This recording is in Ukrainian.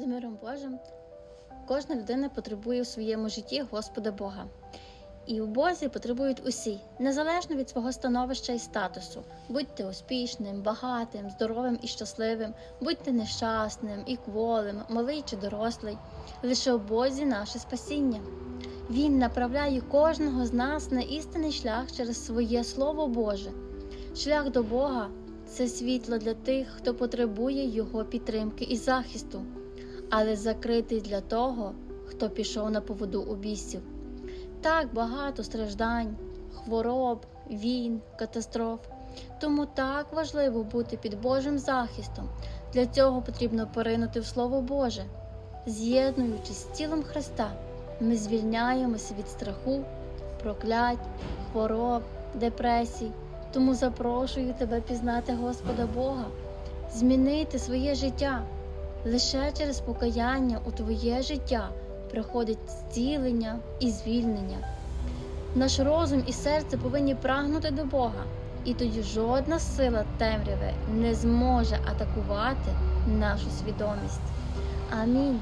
з миром Божим. Кожна людина потребує у своєму житті Господа Бога. І у Бозі потребують усі, незалежно від свого становища і статусу. Будьте успішним, багатим, здоровим і щасливим, будьте нещасним і кволим, малий чи дорослий. Лише у Бозі наше спасіння. Він направляє кожного з нас на істинний шлях через своє Слово Боже. Шлях до Бога це світло для тих, хто потребує Його підтримки і захисту, але закритий для того, хто пішов на поводу у. Так багато страждань, хвороб, війн, катастроф. Тому так важливо бути під Божим захистом. Для цього потрібно поринути в Слово Боже. З'єднуючись з тілом Христа, ми звільняємося від страху, проклять, хвороб, депресій. Тому запрошую тебе пізнати Господа Бога, змінити своє життя. Лише через покаяння у твоє життя приходить зцілення і звільнення. Наш розум і серце повинні прагнути до Бога, і тоді жодна сила темряви не зможе атакувати нашу свідомість. Амінь.